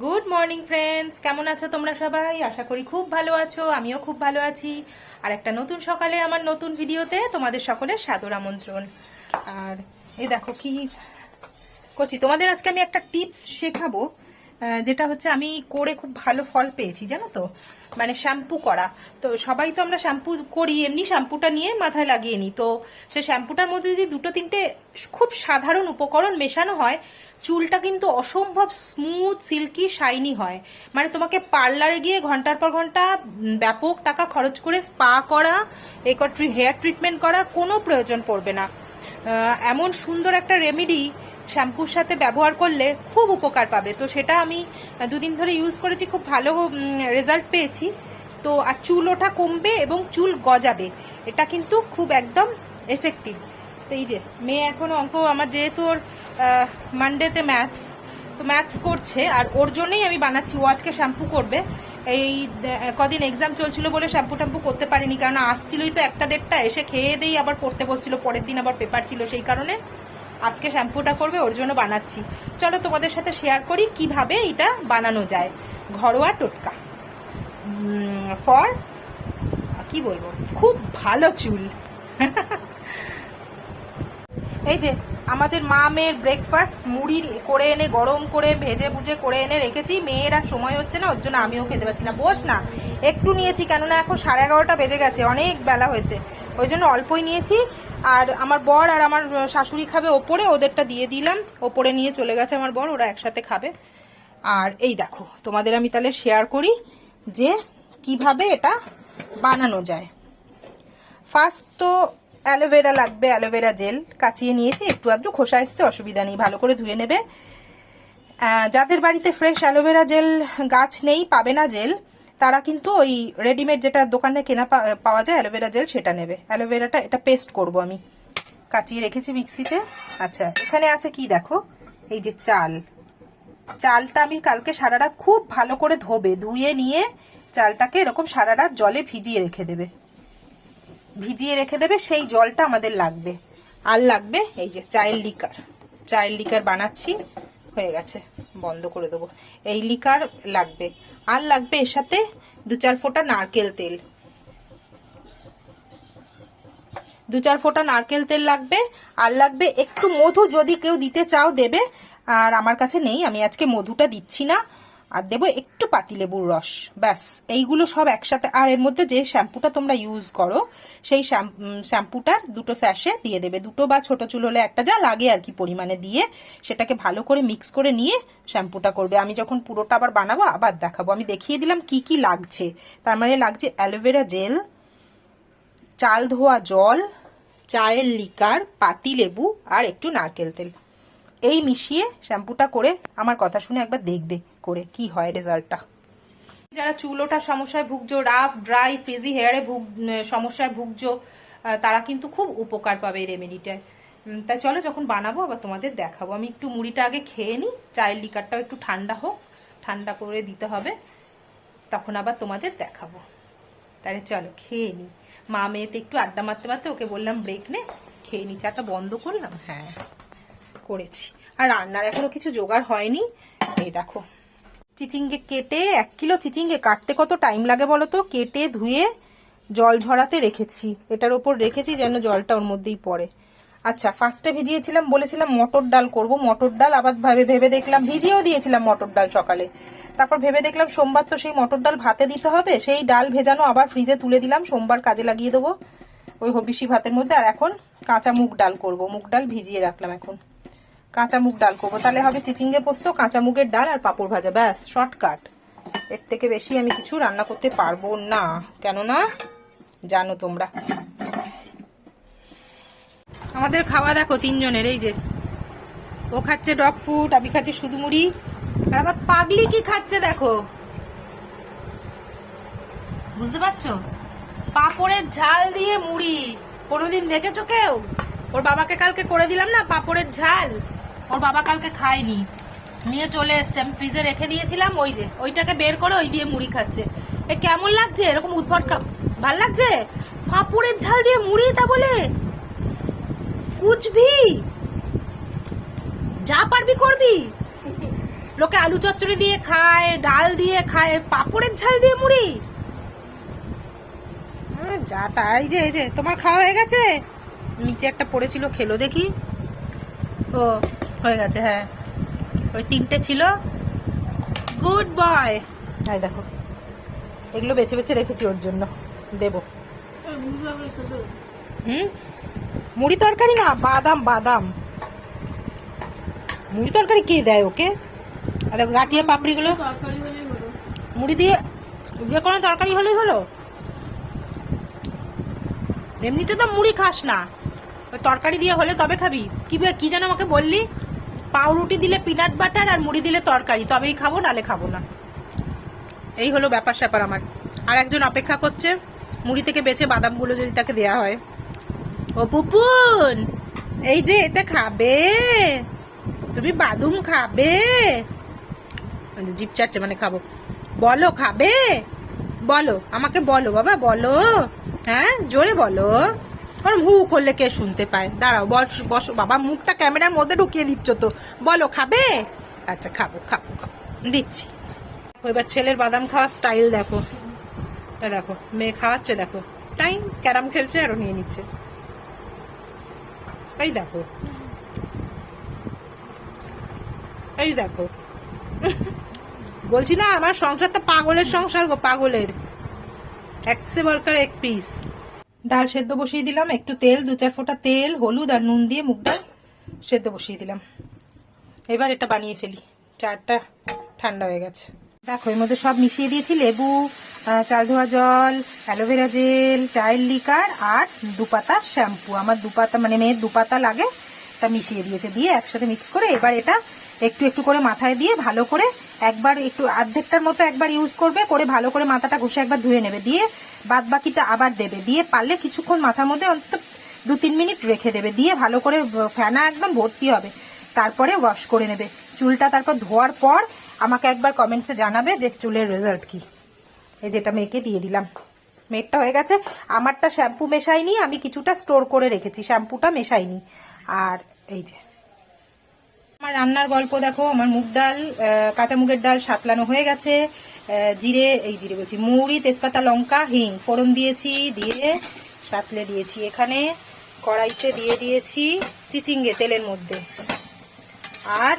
Good morning friends কেমন আছো তোমরা সবাই? আশা করি খুব ভালো আছো, আমিও খুব ভালো আছি। আর একটা নতুন সকালে আমার নতুন ভিডিওতে তোমাদের সকলের সাদর আমন্ত্রণ। আর এ দেখো কি করছি, তোমাদের আজকে আমি একটা টিপস শেখাবো। যেটা হচ্ছে আমি করে খুব ভালো ফল পেয়েছি, জানো তো? মানে শ্যাম্পু করা। তো সবাই তো আমরা শ্যাম্পু করি, এমনি শ্যাম্পুটা নিয়ে মাথায় লাগিয়ে নিই তো সে শ্যাম্পুটার মধ্যে যদি দুটো তিনটে খুব সাধারণ উপকরণ মেশানো হয়, চুলটা কিন্তু অসম্ভব স্মুথ সিল্কি শাইনি হয়। মানে তোমাকে পার্লারে গিয়ে ঘণ্টার পর ঘণ্টা ব্যাপক টাকা খরচ করে স্পা করা একট্রি হেয়ার ট্রিটমেন্ট করা, কোনো প্রয়োজন পড়বে না। এমন সুন্দর একটা রেমেডি শ্যাম্পুর সাথে ব্যবহার করলে খুব উপকার পাবে। তো সেটা আমি দুদিন ধরে ইউজ করেছি, খুব ভালো রেজাল্ট পেয়েছি। তো, আর চুল ওঠা কমবে এবং চুল গজাবে। এটা কিন্তু খুব একদম এফেক্টিভ তো এই যে, মেয়ে এখনও অঙ্ক, আমার যেহেতু ওর মানডেতে ম্যাথস তো ম্যাথস করছে, আর ওর জন্যই আমি বানাচ্ছি। ও আজকে শ্যাম্পু করবে। এই কদিন এক্সাম চলছিল বলে শ্যাম্পু ট্যাম্পু করতে পারিনি, কারণ আসছিলই তো একটা দেড়টা এসে খেয়ে দেই আবার পড়তে বসছিল, পরের দিন আবার পেপার ছিল, সেই কারণে আজকে শ্যাম্পুটা করবে, ওর জন্য বানাচ্ছি। চলো তোমাদের সাথে শেয়ার করি কীভাবে এটা বানানো যায়। ঘরোয়া টোটকা। ফর কি বলব? খুব ভালো চুল। এই যে আমাদের মা মেয়ের ব্রেকফাস্ট মুড়ি করে এনে, গরম করে ভেজে ভুজে করে এনে রেখেছি। মেয়েরা সময় হচ্ছে না, ওর জন্য আমিও খেতে পারছি না। বস না, একটু নিয়েছি, কেননা এখন সাড়ে এগারোটা বেজে গেছে, অনেক বেলা হয়েছে। ওই জন্য অল্পই নিয়েছি। আর আমার বর আর আমার শাশুড়ি খাবে ওপরে, ওদেরটা দিয়ে দিলাম। ওপরে নিয়ে চলে গেছে আমার বর, ওরা একসাথে খাবে। আর এই দেখো, তোমাদের আমি তাহলে শেয়ার করি যে কীভাবে এটা বানানো যায়। ফার্স্ট তো অ্যালোভেরা লাগবে, অ্যালোভেরা জেল। কাচিয়ে নিয়েছি, একটু আধটু খোসা এসছে, অসুবিধা নেই, ভালো করে ধুয়ে নেবে। যাদের বাড়িতে ফ্রেশ অ্যালোভেরা জেল গাছ নেই, পাবে না জেল, তারা কিন্তু ওই রেডিমেড যেটা দোকানে কেনা পাওয়া যায়, অ্যালোভেরা জেল, সেটা নেবে। অ্যালোভেরাটা, এটা পেস্ট করব আমি। কাচিয়ে রেখেছি মিক্সিতে। আচ্ছা এখানে আছে কি দেখো? এই যে চাল। চালটা আমি কালকে সারা রাত খুব ভালো করে ধোবে, ধুয়ে নিয়ে চালটাকে এরকম সারা রাত জলে ভিজিয়ে রেখে দেবে। ভিজিয়ে রেখে দেবে, সেই জলটা আমাদের লাগবে। আর লাগবে এই যে চায়ের লিকার। চায়ের লিকার বানাচ্ছি, হয়ে গেছে, বন্ধ করে দেবো। এই লিকার লাগবে। আর লাগবে এর সাথে দু চার ফোঁটা নারকেল তেল। দু চার ফোঁটা নারকেল তেল লাগবে, আর লাগবে একটু মধু যদি কেউ দিতে চাও দেবে। আর আমার কাছে নেই, আমি আজকে মধুটা দিচ্ছি না। আর দেবো একটু পাতিলেবুর রস। ব্যাস, এইগুলো সব একসাথে। আর এর মধ্যে যে শ্যাম্পুটা তোমরা ইউজ করো, সেই শ্যাম- শ্যাম্পুটার দুটো স্যাশে দিয়ে দেবে। দুটো বা ছোট চুল হলে একটা যা লাগে আর কি পরিমাণে দিয়ে সেটাকে ভালো করে মিক্স করে নিয়ে শ্যাম্পুটা করবে। আমি যখন পুরোটা আবার বানাবো, আবার দেখাবো। আমি দেখিয়ে দিলাম কি কি লাগছে। তার মানে লাগছে অ্যালোভেরা জেল চাল ধোয়া জল, চায়ের লিকার পাতি লেবু আর একটু নারকেল তেল। এই মিশিয়ে শ্যাম্পুটা করে আমার কথা শুনে একবার দেখবে করে কি হয় রেজাল্টটা। যারা চুল ওঠার সমস্যায় ভুগছো রাফ ড্রাই ফ্রিজি হেয়ারে ভুগ সমস্যায় ভুগছো তারা কিন্তু খুব উপকার পাবে এই রেমেডিটায় তা চলো যখন বানাবো আবার তোমাদের দেখাবো। আমি একটু মুড়িটা আগে খেয়ে নিই, চায়ের লিকারটাও একটু ঠান্ডা হোক, ঠান্ডা করে দিতে হবে, তখন আবার তোমাদের দেখাবো। তাহলে চলো খেয়ে নিই। মা মেয়েতে একটু আড্ডা মারতে মারতে ওকে বললাম, ব্রেক নে, খেয়ে নি, চাটা বন্ধ করলাম। হ্যাঁ। করেছি। আর রান্নার এখনও কিছু জোগাড় হয়নি। এই দেখো। চিচিঙ্গে কেটে, এক কিলো চিচিঙ্গে কাটতে কত টাইম লাগে বলো তো? কেটে, ধুয়ে, জল ঝরাতে রেখেছি। এটার ওপর রেখেছি যেন জলটা ওর মধ্যেই পড়ে। আচ্ছা ফার্স্টে ভিজিয়েছিলাম, বলেছিলাম মটর ডাল করব। মটর ডাল আবার ভাবে ভেবে দেখলাম, ভিজিয়েও দিয়েছিলাম মটর ডাল সকালে। তারপর ভেবে দেখলাম সোমবার তো সেই মটর ডাল ভাতে দিতে হবে। সেই ডাল ভেজানো আবার ফ্রিজে তুলে দিলাম। সোমবার কাজে লাগিয়ে দেবো। ওই হবিষি ভাতের মধ্যে। আর এখন কাঁচা মুগ ডাল করব। মুগ ডাল ভিজিয়ে রাখলাম এখন। কাঁচা মুগ ডাল করব। তাহলে হবে চিচিঙ্গে পোস্ত কাঁচা মুগের ডাল আর পাঁপড় ভাজা। ব্যাস শর্টকাট এর থেকে বেশি আমি কিছু রান্না করতে পারব না। কেননা, জানো তোমরা। আমাদের খাওয়া দেখো তিনজনের, এই যে। ও খাচ্ছে ডগ ফুড আমি খাচ্ছি শুধু মুড়ি আর আবার পাগলি কি খাচ্ছে দেখো? বুঝতে পারছ? পাপড়ের ঝাল দিয়ে মুড়ি। কোনোদিন দেখেছ কেউ? ওর বাবাকে কালকে করে দিলাম না, পাপড়ের ঝাল। ওর বাবা কালকে খায়নি। নিয়ে চলে এসছে। আমি ফ্রিজে রেখে দিয়েছিলাম, ওই যে, ওইটাকে বের করে ওই দিয়ে মুড়ি খাচ্ছে। এ কেমন লাগছে? এরকম উদ্ভট ভালো লাগছে? পাপড়ের ঝাল দিয়ে মুড়ি তা বলে? কুচবি? যা পারবি করবি। লোকে আলু চচ্চড়ি দিয়ে খায়, ডাল দিয়ে খায়, পাপড়ের ঝাল দিয়ে মুড়ি। যা তাই যে, এই যে, তোমার খাওয়া হয়ে গেছে? নিচে একটা পড়েছিল, খেলো দেখি। ও হয়ে গেছে হ্যাঁ। ওই তিনটে ছিল। Good boy. এই দেখো, এগুলো বেছে বেছে রেখেছি ওর জন্য। দেবো। হুম? মুড়ি তরকারি না, বাদাম বাদাম। মুড়ি তরকারি কে দেয় ওকে? আর দেখো, গাঠিয়া পাপড়িগুলো। মুড়ি দিয়ে যে কোনো তরকারি হলেই হলো। এমনিতে তো মুড়ি খাস না। তরকারি দিয়ে হলে তবে খাবি। কি যেন আমাকে বললি। পাউরুটি দিলে পিনাট বাটার আর মুড়ি দিলে তরকারি। তবেই খাব, নালে খাব না। এই হলো ব্যাপার স্যাপার আমার। আর একজন অপেক্ষা করছে, মুড়ি থেকে বেছে বাদামগুলো যদি তাকে দেয়া হয়। ও পুপুন এই যে এটা খাবে? তুমি বাদুম খাবে? জিপ চাচ্ছে মানে খাব। বলো, খাবে? বলো, আমাকে বলো বাবা, বলো। হ্যাঁ জোরে বলো। ওর হু করলে কে শুনতে পায়? দাঁড়াও, বস, বসো, বাবা, মুখটা ক্যামেরার মধ্যে ঢুকিয়ে দিচ্ছ তো। বলো, খাবে? আচ্ছা খাব খাব খাব। দিচ্ছি। এবার ছেলের বাদাম খাওয়ার স্টাইল দেখো। দেখো, মেয়ে খাওয়াচ্ছে, দেখো। টাইম ক্যারাম খেলছে, আরও নিয়ে নিচ্ছে। এই দেখো। এই দেখো। বলছি না, আমার সংসারটা পাগলের সংসার গো, পাগলের। একসে বরকার এক পিস ডাল সেদ্ধ বসিয়ে দিলাম, একটু তেল, দু চার ফোঁটা তেল, হলুদ আর নুন দিয়ে মুগ ডাল সেদ্ধ বসিয়ে দিলাম। এবার এটা বানিয়ে ফেলি চারটা ঠান্ডা হয়ে গেছে। দেখো, এর মধ্যে সব মিশিয়ে দিয়েছি, লেবু চাল ধোয়া জল, অ্যালোভেরা জেল, চায়ের লিকার আর দুপাতা শ্যাম্পু। আমার দুপাতা মানে মেয়ের দুপাতা লাগে, তা মিশিয়ে দিয়েছে, দিয়ে একসাথে মিক্স করে এবার এটা একটু একটু করে মাথায় দিয়ে ভালো করে একবার একটু অর্ধেকটার মতো একবার ইউজ করবে, করে ভালো করে মাথাটা ঘষে একবার ধুয়ে নেবে। দিয়ে বাদ বাকিটা আবার দেবে। দিয়ে পারলে কিছুক্ষণ মাথার মধ্যে অন্তত দু তিন মিনিট রেখে দেবে। দিয়ে ভালো করে ফেনা একদম ভর্তি হবে। তারপরে ওয়াশ করে নেবে। চুলটা তারপর ধোয়ার পর আমাকে একবার কমেন্টসে জানাবে যে চুলের রেজাল্ট কি। এই যেটা মেয়েকে দিয়ে দিলাম। মেয়েরটা হয়ে গেছে। আমারটা শ্যাম্পু মেশাইনি আমি কিছুটা স্টোর করে রেখেছি। শ্যাম্পুটা মেশাইনি। আর এই যে। আমার রান্নার গল্প দেখো, আমার মুগ ডাল কাঁচা মুগের ডাল সাতলানো হয়ে গেছে। জিরে, এই জিরে বলছি মৌরি তেজপাতা, লঙ্কা, হিং, ফোড়ন দিয়েছি, দিয়ে সাতলে দিয়েছি এখানে, কড়াইতে দিয়ে দিয়েছি চিচিঙ্গে তেলের মধ্যে। আর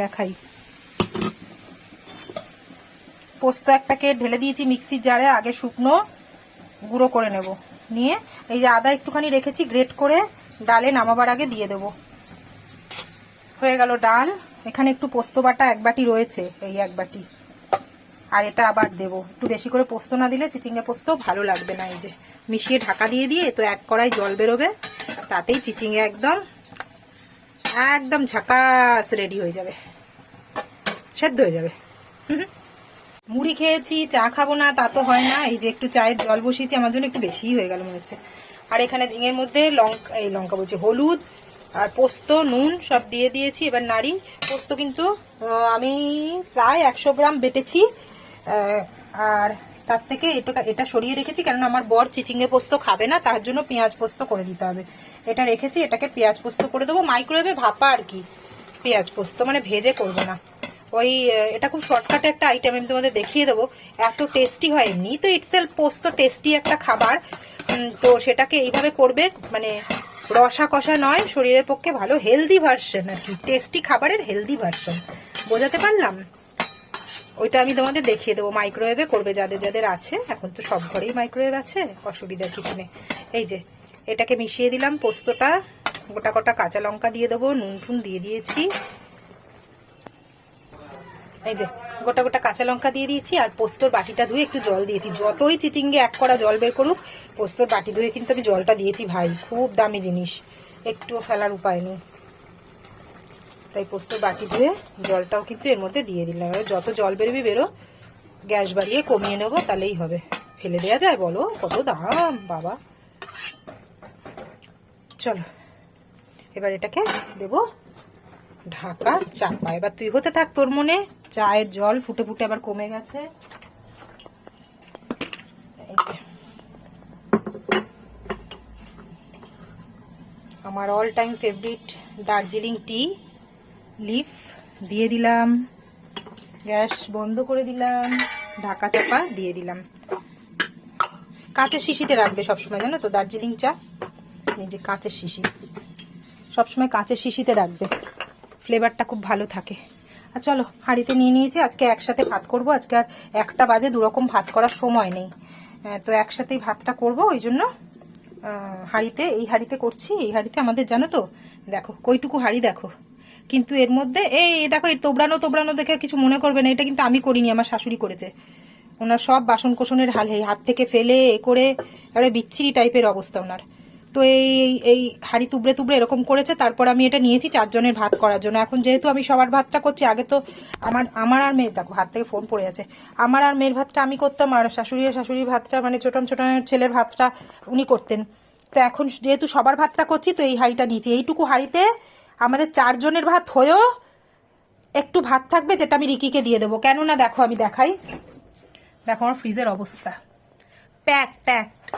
দেখাই। পোস্ত এক প্যাকেট ঢেলে দিয়েছি মিক্সির জারে, আগে শুকনো গুঁড়ো করে নেব। নিয়ে এই যে আদা একটুখানি রেখেছি, গ্রেট করে ডালে নামাবার আগে দিয়ে দেব। হয়ে গেল ডাল। এখানে একটু পোস্ত বাটা এক বাটি রয়েছে, এই এক বাটি। আর এটা আবার দেব। একটু বেশি করে পোস্ত না দিলে চিচিঙ্গা পোস্ত ভালো লাগবে না, এই যে। মিশিয়ে ঢাকা দিয়ে দিয়ে তো এক কড়াই জল বেরোবে, তাতেই চিচিঙ্গা একদম একদম ঝাকাস রেডি হয়ে যাবে। সেদ্ধ হয়ে যাবে। মুড়ি খেয়েছি, চা খাব না, তা তো হয় না। এই যে একটু চায়ের জল বসিয়েছি, আমার জন্য একটু বেশিই হয়ে গেল মনে হচ্ছে। আর এখানে ঝিঙের মধ্যে লঙ্কা এই লঙ্কা বলছি, হলুদ আর পোস্ত, নুন সব দিয়ে দিয়েছি। এবার নাড়ি। পোস্ত কিন্তু আমি প্রায় একশো গ্রাম বেটেছি আর তার থেকে এটা এটা সরিয়ে রেখেছি, কেননা আমার বর চিচিঙ্গে পোস্ত খাবে না, তার জন্য পেঁয়াজ পোস্ত করে দিতে হবে। এটা রেখেছি, এটাকে পেঁয়াজ পোস্ত করে দেবো। মাইক্রোওয়েভে ভাপা আর কি, পেঁয়াজ পোস্ত মানে ভেজে করব না। ওই এটা খুব শর্টকাটে একটা আইটেম আমি তোমাদের দেখিয়ে দেবো। এত টেস্টি হয় এমনি। তো ইটসেলফ পোস্ত টেস্টি একটা খাবার। তো সেটাকে এইভাবে করবে মানে রসা কষা নয়, শরীরের পক্ষে ভালো হেলদি ভার্সন আর কি টেস্টি খাবারের হেলদি ভার্সন বোঝাতে পারলাম? ওইটা আমি তোমাদের দেখিয়ে দেবো মাইক্রোওয়েভে করবে যাদের যাদের আছে, এখন তো সব ঘরেই মাইক্রোওয়েভ আছে অসুবিধার কিছু নেই। এই যে, এটাকে মিশিয়ে দিলাম পোস্তটা, গোটা গোটা কাঁচা লঙ্কা দিয়ে দেবো নুন টুন দিয়ে দিয়েছি। এই যে, গোটা গোটা কাঁচা লঙ্কা দিয়ে দিয়েছি আর পোস্তর বাটিটা ধুয়ে একটু জল দিয়েছি। যতই চিচিঙ্গে এক কড়া জল বের করুক, পোস্তর বাটি ধুয়ে কিন্তু আমি জলটা দিয়েছি ভাই। খুব দামি জিনিস। একটুও ফেলার উপায় নেই। তাই পোস্তর বাটি ধুয়ে জলটাও কিন্তু এর মধ্যে দিয়ে দিলাম। এবার যত জল বেরোবে, বেরো। গ্যাস বাড়িয়ে কমিয়ে নেব, তাহলেই হবে। ফেলে দেওয়া যায়, বলো। কত দাম, বাবা। চলো, এবার এটাকে দেবো ঢাকা চাপা। এবার তুই হতে থাক তোর মনে। চায়ের জল ফুটে ফুটে আবার কমে গেছে। আমার all time favourite Darjeeling tea leaf দিয়ে দিলাম, গ্যাস বন্ধ করে দিলাম, ঢাকা চাপা দিয়ে দিলাম। কাঁচের শিশিতে রাখবে সবসময়, জানো তো, দার্জিলিং চা? এই যে কাঁচের শিশি। সবসময় কাঁচের শিশিতে রাখবে। ফ্লেভারটা খুব ভালো থাকে। চলো, হাঁড়িতে নিয়ে নিয়েছি। আজকে একসাথে ভাত করব। আজকে আর একটা বাজে, দুরকম ভাত করার সময় নেই। তো একসাথেই ভাতটা করব, ওই জন্য হাঁড়িতে, এই হাঁড়িতে করছি, এই হাঁড়িতে আমাদের, জানো তো? দেখো, কইটুকু হাঁড়ি দেখো। কিন্তু এর মধ্যে, এই দেখো, এই তোবড়ানো তোবড়ানো দেখে কিছু মনে করবে না। এটা কিন্তু আমি করিনি, আমার শাশুড়ি করেছে। ওনার সব বাসন কোসনের হাল হাত থেকে ফেলে, এ করে বিচ্ছিরি টাইপের অবস্থা ওনার। তো এই, এই- হাড়ি তুবড়ে তুবড়ে এরকম করেছে, তারপর আমি এটা নিয়েছি চারজনের ভাত করার জন্য। এখন যেহেতু আমি সবার ভাতটা করছি, আগে তো আমার আমার আর মেয়ে দেখো হাত থেকে ফোন পড়ে আছে। আমার আর মেয়ের ভাতটা আমি করতাম, আর শাশুড়ি আর শাশুড়ির ভাতটা মানে ছোটন ছোটনের ছেলের ভাতটা উনি করতেন। তো এখন যেহেতু সবার ভাতটা করছি, তো এই হাঁড়িটা নিয়েছি। এইটুকু হাঁড়িতে আমাদের চারজনের ভাত হয়েও একটু ভাত থাকবে, যেটা আমি রিকিকে দিয়ে দেবো। কেননা দেখো, আমি দেখাই। দেখো আমার ফ্রিজের অবস্থা। প্যাক প্যাক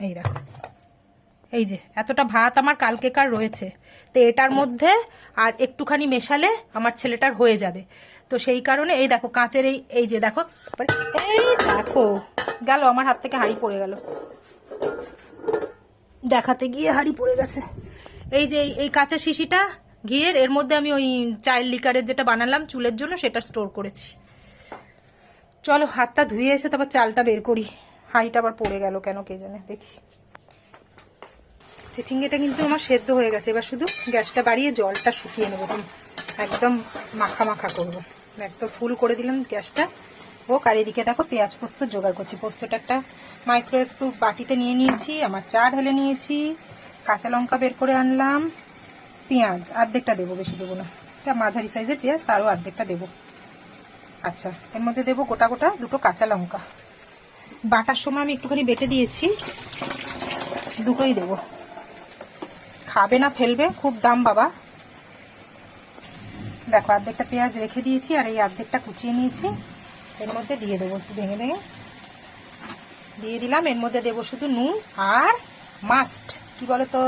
এই দেখো। এই যে, এতটা ভাত আমার কালকেকার রয়েছে। তো এটার মধ্যে আর একটুখানি মেশালে আমার ছেলেটার হয়ে যাবে। তো সেই কারণে এই দেখো, কাঁচের এই এই যে দেখো এই দেখো, গেল, আমার হাত থেকে হাঁড়ি পড়ে গেল। দেখাতে গিয়ে হাঁড়ি পড়ে গেছে। এই যে, এই- এই কাঁচের শিশিটা ঘিয়ের, এর মধ্যে আমি ওই চায়ের লিকারের যেটা বানালাম চুলের জন্য, সেটা স্টোর করেছি। চলো, হাতটা ধুয়ে এসে তারপর চালটা বের করি। হাঁড়িটা আবার পড়ে গেল কেন কে জানে, দেখি। চিচিঙ্গেটা কিন্তু আমার সেদ্ধ হয়ে গেছে। এবার শুধু গ্যাসটা বাড়িয়ে জলটা শুকিয়ে নেব। একদম মাখা মাখা করব। একদম ফুল করে দিলাম গ্যাসটা। ও আর এদিকে দেখো পেঁয়াজ পোস্ত জোগাড় করছি। পোস্তটা একটা মাইক্রোওয়েভ প্রুফ বাটিতে নিয়ে নিয়েছি, আমার চা ঢেলে নিয়েছি, কাঁচা লঙ্কা বের করে আনলাম, পেঁয়াজ অর্ধেকটা দেবো, বেশি দেবো না। এটা মাঝারি সাইজের পেঁয়াজ, তারও অর্ধেকটা দেবো। আচ্ছা এর মধ্যে দেবো গোটা গোটা দুটো কাঁচা লঙ্কা। বাটার সময় আমি একটুখানি বেটে দিয়েছি, দুটোই দেবো। খাবে না, ফেলবে। খুব দাম, বাবা। দেখো অর্ধেকটা পেঁয়াজ রেখে দিয়েছি, আর এই অর্ধেকটা কুচিয়ে নিয়েছি। এর মধ্যে দিয়ে দেবো একটু ভেঙে ভেঙে। দিয়ে দিলাম, এর মধ্যে দেবো শুধু নুন আর মাস্ট কি বলে তো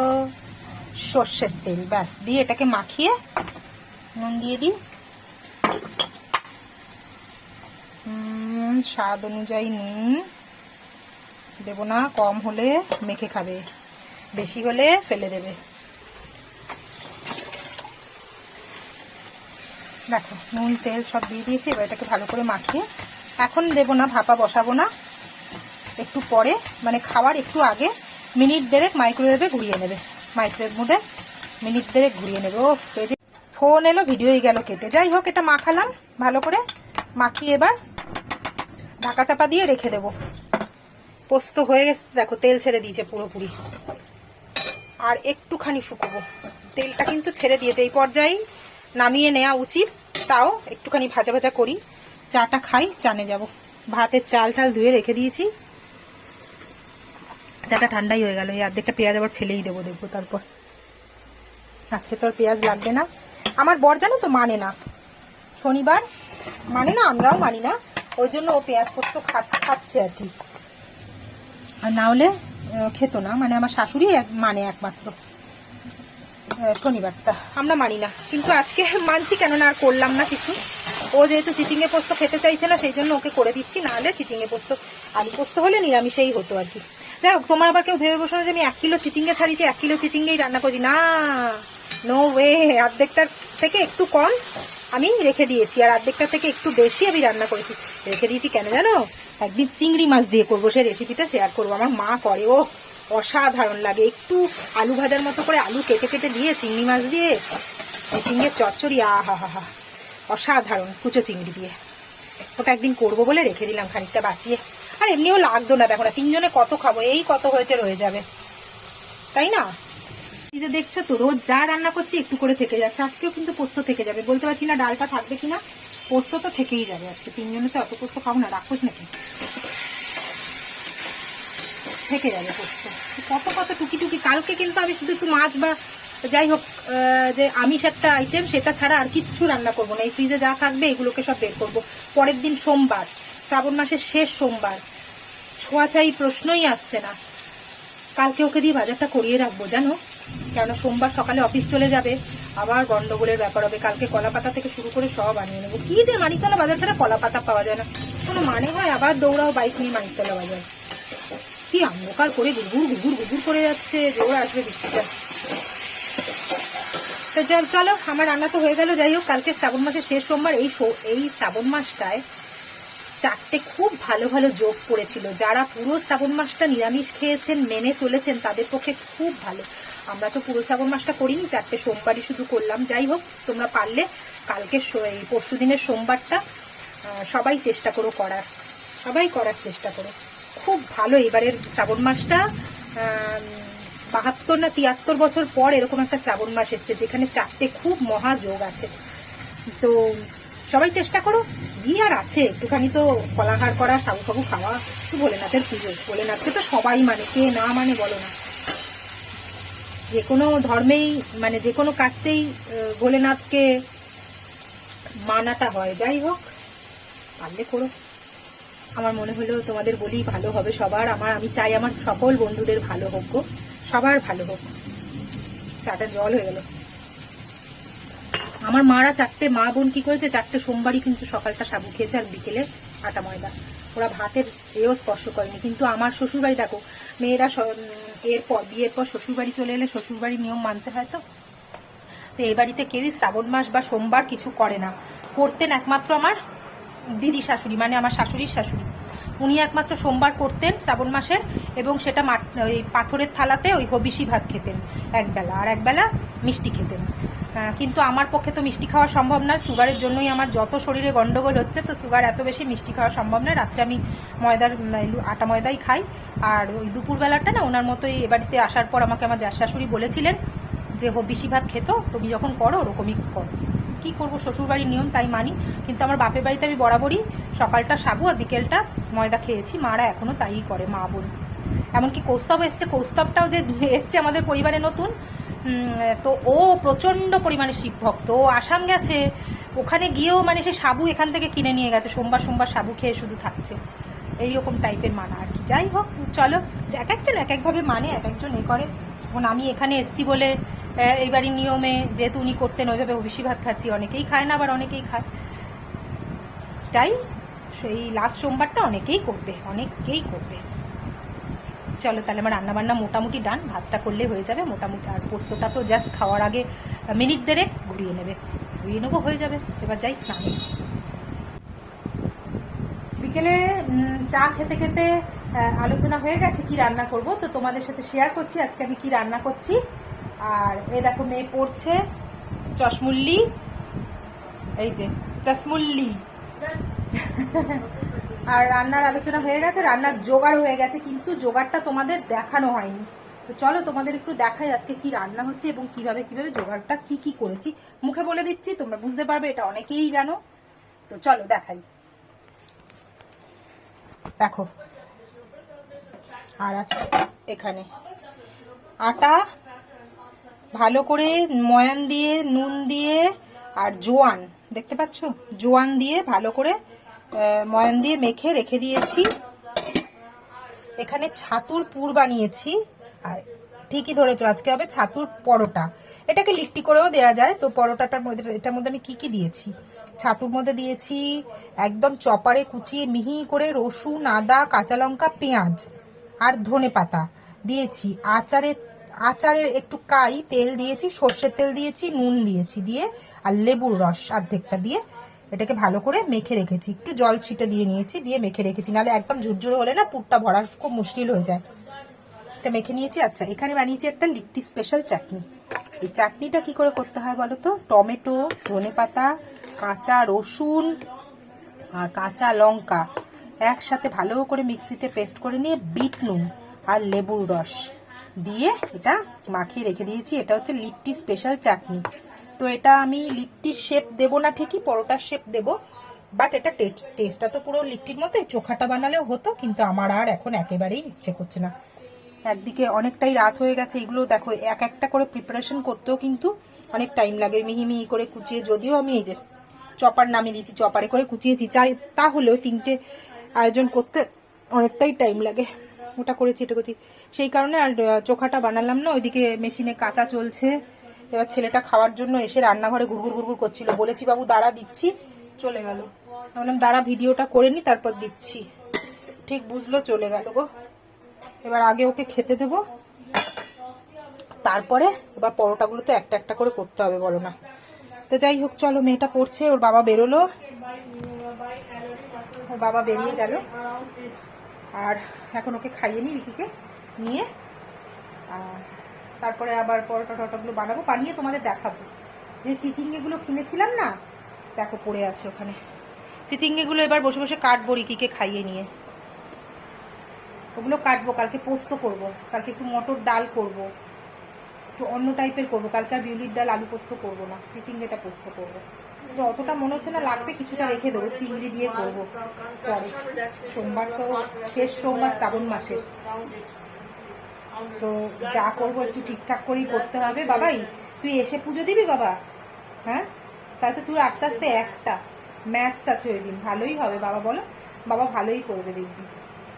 সর্ষের তেল, ব্যাস। দিয়ে এটাকে মাখিয়ে নুন দিয়ে দিই। স্বাদ অনুযায়ী নুন। দেবো না, কম হলে মেখে খাবে। বেশি হলে ফেলে দেবে। দেখো, নুন, তেল সব দিয়ে দিয়েছি, এবার এটাকে ভালো করে মাখিয়ে। এখন দেবো না, ভাপা বসাবো না। একটু পরে মানে খাওয়ার একটু আগে, মিনিট দেড়েক মাইক্রোওয়েভে ঘুরিয়ে নেবে। মাইক্রোওয়েভ মোডে মিনিট দেড়েক ঘুরিয়ে নেবে। ও পেজে ফোন এলো, ভিডিওই গেল কেটে। যাই হোক, এটা মাখালাম, ভালো করে মাখিয়ে এবার ঢাকা চাপা দিয়ে রেখে দেবো। পোস্ত হয়ে গেছে, দেখো, তেল ছেড়ে দিয়েছে পুরোপুরি। আর একটুখানি শুকোবো। তেলটা কিন্তু ছেড়ে দিয়েছে। এই পর্যায়ে নামিয়ে নেওয়া উচিত। তাও একটুখানি ভাজা ভাজা করি। চাটা খাই, চানে যাব। ভাতের চাল টাল ধুয়ে রেখে দিয়েছি। চাটা ঠান্ডাই হয়ে গেল। এই অর্ধেকটা পেঁয়াজ আবার ফেলেই দেবো, দেখব তারপর। আজকে তো আর পেঁয়াজ লাগবে না। আমার বর জানো তো মানে না। শনিবার মানে না, আমরাও মানি না। ওই জন্য ও পেঁয়াজ পোস্ত খা- খাচ্ছে আর কি। আর না হলে খেত না। মানে আমার শাশুড়ি মানে একমাত্র। শনিবারটা। আমরা মানি না। কিন্তু আজকে মানছি কেননা আর করলাম না কিছু। ও যেহেতু চিচিঙ্গে পোস্ত খেতে চাইছে না, সেই জন্য ওকে করে দিচ্ছি। না হলে চিচিঙ্গে পোস্ত, আলু পোস্ত হলে নিরামিষেই হতো আর কি। হোক, তোমার আবার কেউ ভেবে বসো যে আমি এক কিলো চিচিঙ্গে ছাড়িয়েছি, এক কিলো চিচিঙ্গেই রান্না করছি। না নো ওয়ে অর্ধেকটার থেকে একটু কম আমি রেখে দিয়েছি। আর অর্ধেকটা থেকে একটু বেশি আমি রান্না করেছি। রেখে দিয়েছি কেন জানো? একদিন চিংড়ি মাছ দিয়ে করব সেই রেসিপিটা শেয়ার করব। আমার মা করে ও অসাধারণ লাগে। একটু আলু ভাজার মতো করে আলু কেটে কেটে দিয়ে চিংড়ি মাছ দিয়ে চিংড়ির চচ্চড়ি আহা হা হা অসাধারণ কুচো চিংড়ি দিয়ে। ওটা একদিন করব বলে রেখে দিলাম খানিকটা বাঁচিয়ে। আর এমনিও লাগতো না দেখো না তিনজনে কত খাব? এই কত হয়েছে রয়ে যাবে। তাই না? এই যে দেখছ তো, রোজ যা রান্না করছি একটু করে থেকে যাচ্ছে। আজকেও কিন্তু পোস্ত থেকে যাবে। বলতে পারছি না ডালটা থাকবে কিনা। পোস্ত তো থেকেই যাবে আজকে। তিনজনে তো অত পোস্ত খাব না রাখোস নাকি? থেকে যাবে পোস্ত কত কত টুকি টুকি কালকে কিন্তু আমি শুধু একটু মাছ বা যাই হোক যে আমিষ একটা আইটেম সেটা ছাড়া আর কিচ্ছু রান্না করব না। এই ফ্রিজে যা থাকবে, এগুলোকে সব বের করব। পরের দিন সোমবার, শ্রাবণ মাসের শেষ সোমবার, ছোঁয়াছাই প্রশ্নই আসছে না। কালকে ওকে দিয়ে বাজারটা করিয়ে রাখব, জানো? কেন সোমবার সকালে অফিস চলে যাবে, আবার গন্ডগোলের ব্যাপার হবে। কালকে কলা পাতা থেকে শুরু করে সব আনিয়ে নেব। কি যে মানিকতলা বাজার ছাড়া কলা পাতা পাওয়া যায় না। কোনো মানে হয়? আবার দৌড়াও বাইক নিয়ে মানিকতলা বাজার। কি অন্ধকার করে গুগুর গুগুর গুগুর করে যাচ্ছে জোর আসবে বৃষ্টিটা তো চল চলো, আমার রান্না তো হয়ে গেল, যাই হোক, কালকে শ্রাবণ মাসের শেষ সোমবার, এই এই শ্রাবণ মাসটায় চারটে খুব ভালো ভালো যোগ পড়েছিল যারা পুরো শ্রাবণ মাসটা নিরামিষ খেয়েছেন, মেনে চলেছেন, তাদের পক্ষে খুব ভালো। আমরা তো পুরো শ্রাবণ মাসটা করিনি, চারটে সোমবারই শুধু করলাম। যাই হোক, তোমরা পারলে কালকে পরশু দিনের সোমবারটা সবাই চেষ্টা করো করার, সবাই করার চেষ্টা করো। খুব ভালো। এবারের শ্রাবণ মাসটা বাহাত্তর না তিয়াত্তর বছর পর এরকম একটা শ্রাবণ মাস এসছে, যেখানে চারটে খুব মহাযোগ আছে। তো সবাই চেষ্টা করো, কি আর আছে? একটুখানি তো কলাহার করা সাবু ফাবু খাওয়া তো ভোলেনাথের পুজো। ভোলেনাথকে তো সবাই মানে কে না মানে বলো না। যে কোনো ধর্মেই মানে যে কোনো কাজতেই ভোলেনাথকে মানাটা হয়। যাই হোক, পারলে করো। আমার মনে হলো তোমাদের বলি ভালো হবে সবার। আমার, আমি চাই আমার সকল বন্ধুদের ভালো হোক গো। সবার ভালো হোক। চাটা জল হয়ে গেল। আমার মারা চারটে, মা বোন কি করেছে? চারটে সোমবারই কিন্তু সকালটা সাবু খেয়েছে আর বিকেলে আটা ময়দা। ওরা ভাতের এও স্পর্শ করেনি। কিন্তু আমার শ্বশুরবাড়ি, দেখো, মেয়েরা এরপর বিয়ের পর শ্বশুরবাড়ি চলে এলে শ্বশুরবাড়ির নিয়ম মানতে হয় তো। তো এই বাড়িতে কেউই শ্রাবণ মাস বা সোমবার কিছু করে না। করতেন একমাত্র আমার দিদি শাশুড়ি মানে আমার শাশুড়ির শাশুড়ি। উনি একমাত্র সোমবার করতেন শ্রাবণ মাসের এবং সেটা ওই পাথরের থালাতে ওই হবিষি ভাত খেতেন একবেলা। আর একবেলা মিষ্টি খেতেন। কিন্তু আমার পক্ষে তো মিষ্টি খাওয়া সম্ভব নয়। সুগারের জন্যই আমার যত শরীরে গন্ডগোল হচ্ছে, তো সুগার এত বেশি মিষ্টি খাওয়া সম্ভব নয়। রাত্রে আমি ময়দার আটা ময়দাই খাই। আর ওই দুপুরবেলাটা না, ওনার মতোই এ বাড়িতে আসার পর আমাকে আমার জাস শাশুড়ি বলেছিলেন যে, হবিষি ভাত খেত, তুমি যখন করো, ওরকমই করো। কি করব, শ্বশুরবাড়ির নিয়ম তাই মানি। কিন্তু আমার বাপের বাড়িতে আমি বরাবরই সকালটা সাবু আর বিকেলটা ময়দা খেয়েছি, মারা এখনও তাই করে, মা বোন। এমনকি কৌস্তব এসছে, কৌস্তবটাও যে এসছে আমাদের পরিবারে নতুন। তো ও প্রচণ্ড পরিমাণে শিব ভক্ত, ও আসাম গেছে। ওখানে গিয়েও মানে সে সাবু এখান থেকে কিনে নিয়ে গেছে, সোমবার সোমবার সাবু খেয়ে শুধু থাকছে। এইরকম টাইপের মানা আর কি। যাই হোক, চলো, এক একজন এক একভাবে মানে এক একজন এ করে। এখন আমি এখানে এসছি বলে এই বাড়ির নিয়মে যেহেতু উনি করতেন, ওইভাবে বেশি ভাত খাচ্ছি, অনেকেই খায় না, আবার অনেকেই খায়। তাই সেই লাস্ট সোমবারটা অনেকেই করবে অনেকেই করবে। চলো তাহলে আমার রান্না বান্না মোটামুটি ডান ভাতটা করলে হয়ে যাবে, মোটামুটি আর পোস্তটা তো জাস্ট খাওয়ার আগে মিনিট দেড়ে ঘুরিয়ে নেবে। ঘুরিয়ে নেব, হয়ে যাবে। এবার যাই স্নানে। বিকেলে চা খেতে খেতে আলোচনা হয়ে গেছে কি রান্না করব, তো তোমাদের সাথে শেয়ার করছি, আজকে আমি কি রান্না করছি। আর এ দেখো মেয়ে পড়ছে, চশমুল্লি, এই যে, চশমুল্লি। আর রান্নার আলোচনা হয়ে গেছে, রান্নার জোগাড় হয়ে গেছে, কিন্তু জোগাড়টা তোমাদের দেখানো হয়নি। তো চলো তোমাদের একটু দেখাই আজকে কি রান্না হচ্ছে এবং কীভাবে কীভাবে জোগাড়টা কি কি করেছি। মুখে বলে দিচ্ছি, তোমরা বুঝতে পারবে, এটা অনেকেই জানো। তো চলো দেখাই। দেখো। আর আছে এখানে। আটা ভালো করে ময়ান দিয়ে, নুন দিয়ে আর জোয়ান, দেখতে পাচ্ছ? জোয়ান দিয়ে ভালো করে ময়ান দিয়ে মেখে রেখে দিয়েছি। এখানে ছাতুর পুর বানিয়েছি। আর ঠিকই ধরেছো, আজকে হবে ছাতুর পরোটা। এটাকে লিট্টি করেও দেওয়া যায়, তো পরোটাটার মধ্যে, এটার মধ্যে আমি কি কি দিয়েছি? ছাতুর মধ্যে দিয়েছি একদম চপারে কুচিয়ে মিহি করে রসুন, আদা, কাঁচা লঙ্কা, পেঁয়াজ আর ধনে পাতা। দিয়েছি আচারে আচারের একটু কাই, তেল দিয়েছি, সর্ষের তেল দিয়েছি, নুন দিয়েছি দিয়ে, আর লেবুর রস অর্ধেকটা দিয়ে এটাকে ভালো করে মেখে রেখেছি। একটু জল ছিটে দিয়ে নিয়েছি, দিয়ে মেখে রেখেছি। নাহলে একদম ঝুরঝুরে হলে না পুরটা ভরা খুব মুশকিল হয়ে যায়। এটা মেখে নিয়েছি আচ্ছা এখানে বানিয়েছি একটা লিট্টি স্পেশাল চাটনি। এই চাটনিটা কি করে করতে হয় বলো তো? টমেটো ধনে পাতা কাঁচা রসুন আর কাঁচা লঙ্কা একসাথে ভালো করে মিক্সিতে পেস্ট করে নিয়ে বিট নুন আর লেবুর রস। দিয়ে এটা মাখিয়ে রেখে দিয়েছি। এটা হচ্ছে লিট্টি স্পেশাল চাটনি। তো এটা আমি লিট্টির শেপ দেবো না ঠিকই, পরোটার শেপ দেবো বাট এটা টেস্ট টেস্টটা তো পুরো লিট্টির মতো। চোখাটা বানালেও হতো, কিন্তু আমার আর এখন একেবারেই ইচ্ছে করছে না। একদিকে অনেকটাই রাত হয়ে গেছে, এগুলো দেখো, এক একটা করে প্রিপারেশন করতেও কিন্তু অনেক টাইম লাগে। মিহি মিহি করে কুচিয়ে, যদিও আমি এই যে চপার নামিয়ে দিয়েছি, চপারে করে কুচিয়েছি চাই তাহলেও তিনটে আয়োজন করতে অনেকটাই টাইম লাগে। ওটা করেছি, এটা করেছি। সেই কারণে আর চোখাটা বানালাম না, ওইদিকে মেশিনে কাঁচা চলছে। এবার ছেলেটা খাওয়ার জন্য এসে রান্নাঘরে ঘুরঘুর ঘুরঘুর করছিল। বলেছি, বাবু, দাঁড়া, দিচ্ছি। চলে গেল। বললাম, দাঁড়া, ভিডিওটা করে নি, তারপর দিচ্ছি। ঠিক বুঝলো, চলে গেল গো। এবার আগে ওকে খেতে দেবো। তারপরে এবার পরোটাগুলো তো একটা একটা করে করতে হবে, বলো না। তো যাই হোক, চলো, মেয়েটা পড়ছে, ওর বাবা বেরোলো। ওর বাবা বেরিয়ে গেল। আর এখন ওকে খাইয়ে নি রিকিকে নিয়ে। তারপরে আবার পরোটা টরোটাগুলো বানাবো, বানিয়ে তোমাদের দেখাবো। যে চিচিঙ্গেগুলো কিনেছিলাম না, দেখো পড়ে আছে ওখানে। চিচিঙ্গেগুলো এবার বসে বসে কাটবো রিকিকে খাইয়ে নিয়ে। ওগুলো কাটবো, কালকে পোস্ত করব, কালকে একটু মটর ডাল করব, একটু অন্য টাইপের করব, কালকে আর বিউলির ডাল, আলু পোস্ত করব না, চিচিঙ্গেটা পোস্ত করব। অতটা মনে হচ্ছে না, লাগবে কিছুটা রেখে দেবো, চিংড়ি দিয়ে করব। পরে, সোমবার তো শেষ সোমবার শ্রাবণ মাসের তো যা করব একটু ঠিকঠাক করেই করতে হবে। বাবাই, তুই এসে পুজো দিবি বাবা? হ্যাঁ? তাহলে তুই আস্তে আস্তে একটা। ম্যাথস আছে ওই দিন, ভালোই হবে বাবা, বলো? বাবা ভালোই করবে দেখবি।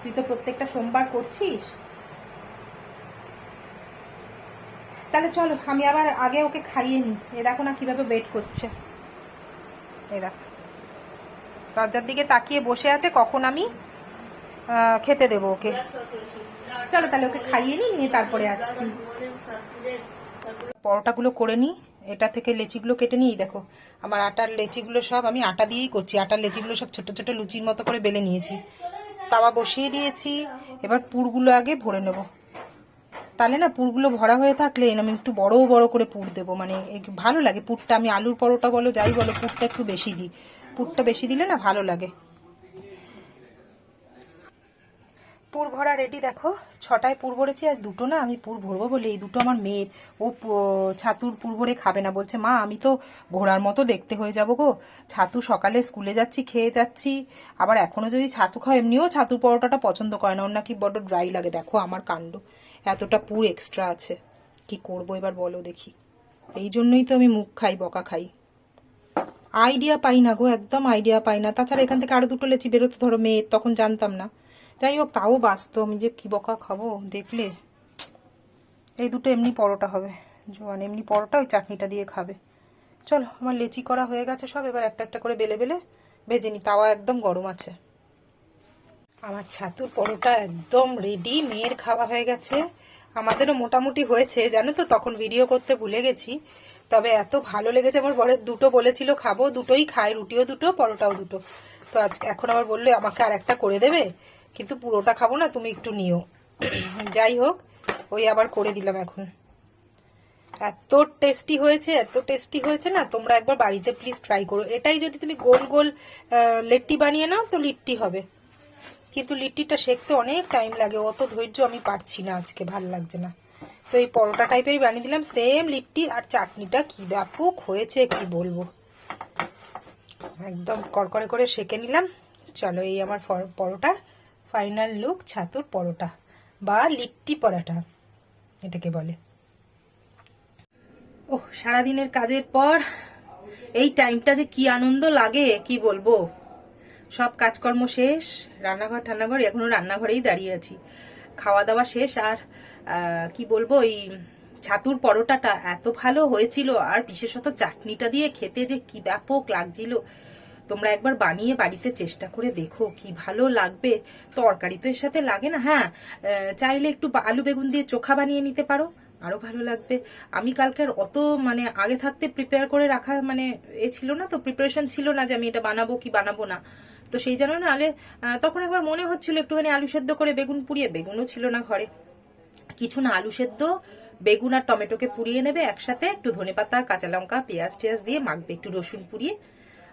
তুই তো প্রত্যেকটা সোমবার করছিস? তাহলে চলো, আমি আবার আগে ওকে খাইয়ে নি এ দেখো না কীভাবে ওয়েট করছে। দেখো। দরজার দিকে তাকিয়ে বসে আছে, কখন আমি খেতে দেবো ওকে। চলো তাহলে ওকে খাইয়ে নি নিয়ে তারপরে আসছি। পরোটাগুলো করে নিই, এটা থেকে লেচিগুলো কেটে নিই দেখো। আমার আটার লেচিগুলো সব আমি আটা দিয়েই করছি, আটার লেচিগুলো সব ছোট ছোট লুচির মতো করে বেলে নিয়েছি। তাওয়া বসিয়ে দিয়েছি, এবার পুরগুলো আগে ভরে নেব। তাহলে না পুরগুলো ভরা হয়ে থাকলে আমি একটু বড় বড় করে পুর দেবো। মানে ভালো লাগে পুরটা। আমি আলুর পরোটা বলো, যাই বলো, পুরটা একটু বেশি দিই। পুরটা বেশি দিলে না ভালো লাগে। পুর ভরা রেডি দেখো। ছটায় পুর ভরেছি আর দুটো না আমি পুর ভরবো বলে। এই দুটো আমার মেয়ের। ও ছাতুর পুর ভরে খাবে না। বলছে, মা, আমি তো ঘোড়ার মতো দেখতে হয়ে যাব গো। ছাতু সকালে স্কুলে যাচ্ছি, খেয়ে যাচ্ছি। আবার এখনও যদি ছাতু খাও, এমনিও ছাতু পরোটাটা পছন্দ করে না। ওর নাকি বড্ড ড্রাই লাগে। দেখো আমার কাণ্ড। এতটা পুর এক্সট্রা আছে। কি করব এবার বলো দেখি। এই জন্যই তো আমি মুখ খাই, বকা খাই। আইডিয়া পাই না গো, একদম আইডিয়া পাই না। তাছাড়া এখান থেকে আরও দুটো লেচি বেরোতো, ধরো মেয়ের, তখন জানতাম না। যাই হোক, তাও বাঁচতো আমি যে কি বকা খাব, দেখলে। এই দুটো এমনি পরোটা হবে। জোয়ান এমনি পরোটা, ওই চাটনিটা দিয়ে খাবে। চলো, আমার লেচি করা হয়ে গেছে সব, এবার একটা একটা করে বেলে বেলে ভেজে নি। তাওয়া একদম গরম আছে। আমার ছাতুর পরোটা একদম রেডি মেয়ের খাওয়া হয়ে গেছে। আমাদেরও মোটামুটি হয়েছে, জানো তো, তখন ভিডিও করতে ভুলে গেছি। তবে এত ভালো লেগেছে, আমার বরের দুটো বলেছিল, খাব দুটোই, খাই, রুটিও দুটো, পরোটাও দুটো। তো আজ এখন আবার বলল, আমাকে আর একটা করে দেবে, কিন্তু পুরোটা খাব না, তুমি একটু নিও। যাই হোক, ওই আবার করে দিলাম এখন। এত টেস্টি হয়েছে, এত টেস্টি হয়েছে না, তোমরা একবার বাড়িতে প্লিজ ট্রাই করো। এটাই যদি তুমি গোল গোল লেট্টি বানিয়ে নাও, তো লিট্টি হবে। কিন্তু লিট্টিটা শেখতে অনেক টাইম লাগে, অত ধৈর্য আমি পারছি না আজকে, ভালো লাগছে না। তো এই পরোটা টাইপেরই বানিয়ে দিলাম সেম লিট্টি আর চাটনিটা কি ব্যাপক হয়েছে, কি বলব? একদম কড়কড়ে করে সেকে নিলাম। চলো এই আমার পরোটার ফাইনাল লুক ছাতুর পরোটা বা লিট্টি পরোটা, এটাকে বলে। ওহ, সারাদিনের কাজের পর এই টাইমটা যে কি আনন্দ লাগে, কি বলব? সব কাজকর্ম শেষ, রান্নাঘর, ঠান্নাঘর, এখনও রান্নাঘরেই দাঁড়িয়ে আছি। খাওয়া দাওয়া শেষ আর কি বলব, ওই ছাতুর পরোটাটা এত ভালো হয়েছিল আর বিশেষত চাটনিটা দিয়ে খেতে যে কি ব্যাপক লাগছিল। তোমরা একবার বানিয়ে বাড়িতে চেষ্টা করে দেখো, কি ভালো লাগবে। তরকারি তো এর সাথে লাগে না হ্যাঁ চাইলে একটু আলু বেগুন দিয়ে চোখা বানিয়ে নিতে পারো, আরও ভালো লাগবে। আমি কালকের অত মানে আগে থাকতে প্রিপেয়ার করে রাখা মানে এ ছিল না তো প্রিপারেশন ছিল না যে আমি এটা বানাবো কি বানাবো না। তো সেই জন্য না আলে তখন একবার মনে হচ্ছিল একটুখানি আলু সেদ্ধ করে বেগুন পুড়িয়ে, বেগুনও ছিল না ঘরে। কিছু না, আলু সেদ্ধ, বেগুন আর টমেটোকে পুড়িয়ে নেবে একসাথে, একটু ধনেপাতা কাঁচা লঙ্কা, পেঁয়াজ টেয়াজ দিয়ে মাখবে, একটু রসুন পুড়িয়ে।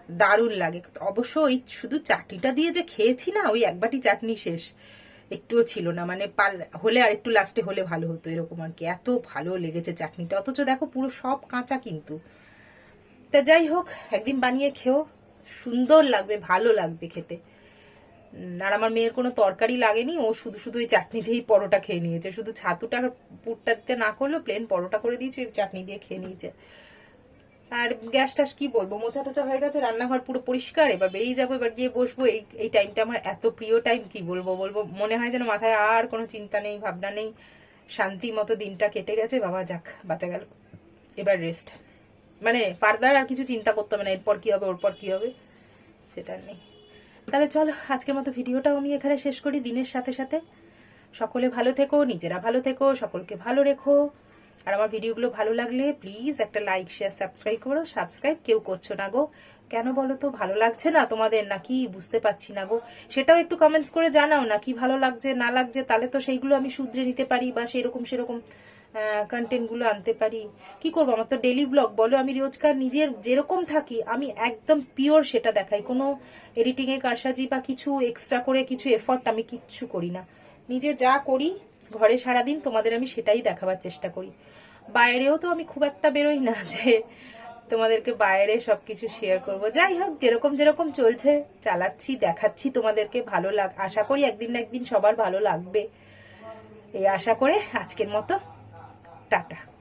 দারুণ লাগে। অবশ্য ওই শুধু চাটনিটা দিয়ে যে খেয়েছি না, ওই এক বাটি চাটনি শেষ। একটুও ছিল না মানে পাল, হলে আর একটু লাস্টে হলে ভালো হতো এরকম আর কি। এত ভালো লেগেছে চাটনিটা। অথচ দেখো পুরো সব কাঁচা কিন্তু। তা যাই হোক, একদিন বানিয়ে খেও। সুন্দর লাগবে, ভালো লাগবে খেতে। আর আমার মেয়ের কোনো তরকারি লাগেনি, ও শুধু শুধু ওই চাটনি দিয়েই পরোটা খেয়ে নিয়েছে। শুধু ছাতুটা পুরটা দিতে না করলেও প্লেন পরোটা করে দিয়েছি চাটনি দিয়ে খেয়ে নিয়েছে। আর গ্যাস টাস কি বলব? মোছা টোচা হয়ে গেছে, রান্নাঘর পুরো পরিষ্কার, এবার বেরিয়ে যাব, এবার গিয়ে বসবো। এই এই টাইমটা আমার এত প্রিয় টাইম কি বলব বলব? মনে হয় যেন মাথায় আর কোনো চিন্তা নেই, ভাবনা নেই। শান্তি মতো দিনটা কেটে গেছে, বাবা যাক, বাঁচা গেল। এবার রেস্ট মানে ফার্দার আর কিছু চিন্তা করতে হবে না, এরপর কি হবে, ওরপর কি হবে, সেটা নেই। তাহলে চলো, আজকের মতো ভিডিওটাও আমি এখানে শেষ করি, দিনের সাথে সাথে। সকলে ভালো থেকো, নিজেরা ভালো থেকো, সকলকে ভালো রেখো। আর আমার ভিডিওগুলো ভালো লাগলে প্লিজ একটা লাইক শেয়ার সাবস্ক্রাইব করো। সাবস্ক্রাইব কেউ করছ না গো। কেন বলো তো, ভালো লাগছে না তোমাদের নাকি? বুঝতে পারছি না গো। সেটাও একটু কমেন্টস করে জানাও না কি ভালো লাগছে, না লাগছে, তাহলে তো সেইগুলো আমি শুধরে নিতে পারি বা সেরকম সেরকম। কন্টেন্টগুলো আনতে পারি। কি করব? আমার তো ডেলি ব্লগ বলো। আমি রোজকার নিজের যেরকম থাকি, আমি একদম পিওর সেটা দেখাই। কোনো এডিটিং এর কারসাজি বা কিছু এক্সট্রা করে কিছু এফর্ট আমি কিচ্ছু করি না। নিজে যা করি, ঘরে সারাদিন তোমাদের আমি সেটাই দেখাবার চেষ্টা করি। বাইরেও তো আমি খুব একটা বেরোই না যে তোমাদেরকে বাইরে সবকিছু শেয়ার করব। যাই হোক, যেরকম যেরকম চলছে, চালাচ্ছি, দেখাচ্ছি তোমাদেরকে। ভালো লাগ, আশা করি একদিন না একদিন সবার ভালো লাগবে। এই আশা করে আজকের মতো Dadah.